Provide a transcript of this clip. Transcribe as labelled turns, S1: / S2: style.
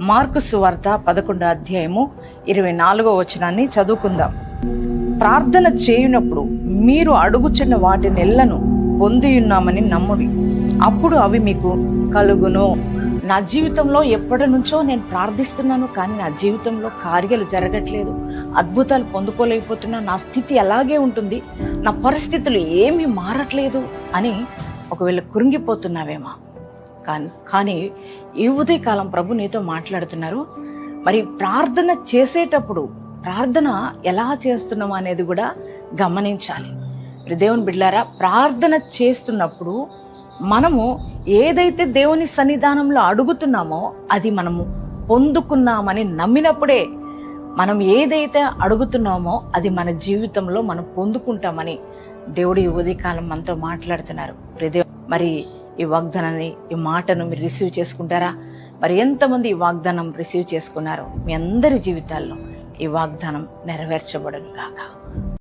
S1: Mark సువార్త పదకొండో అధ్యాయము ఇరవై నాలుగో వచనాన్ని చదువుకుందాం. ప్రార్థన చేయునప్పుడు మీరు అడుగుచున్న వాటి నెల్లను పొందియున్నామని నమ్ముడి. అప్పుడు అవి మీకు కలుగును. నా జీవితంలో ఎప్పటి నుంచో నేను ప్రార్థిస్తున్నాను కానీ నా జీవితంలో కార్యాలు జరగట్లేదు. అద్భుతాలు పొందుకోలేకపోతున్నా నా స్థితి అలాగే ఉంటుంది నా పరిస్థితులు ఏమీ మారట్లేదు అని ఒకవేళ కృంగిపోతున్నావేమో. కానీ కానీ ఈ ఉదయకాలం ప్రభు నీతో మాట్లాడుతున్నారు. మరి ప్రార్థన చేసేటప్పుడు ప్రార్థన ఎలా చేస్తున్నాం అనేది కూడా గమనించాలి. మరి దేవుని బిడ్డారా ప్రార్థన చేస్తున్నప్పుడు మనము ఏదైతే దేవుని సన్నిధానంలో అడుగుతున్నామో అది మనము పొందుకున్నామని నమ్మినప్పుడే మనం ఏదైతే అడుగుతున్నామో అది మన జీవితంలో మనం పొందుకుంటామని దేవుడు ఈ ఉదయకాలం మనతో మాట్లాడుతున్నారు. మరి ఈ వాగ్దానాన్ని ఈ మాటను మీరు రిసీవ్ చేసుకుంటారా? మరి ఎంతమంది ఈ వాగ్దానం రిసీవ్ చేసుకున్నారో మీ అందరి జీవితాల్లో ఈ వాగ్దానం నెరవేర్చబడను కాక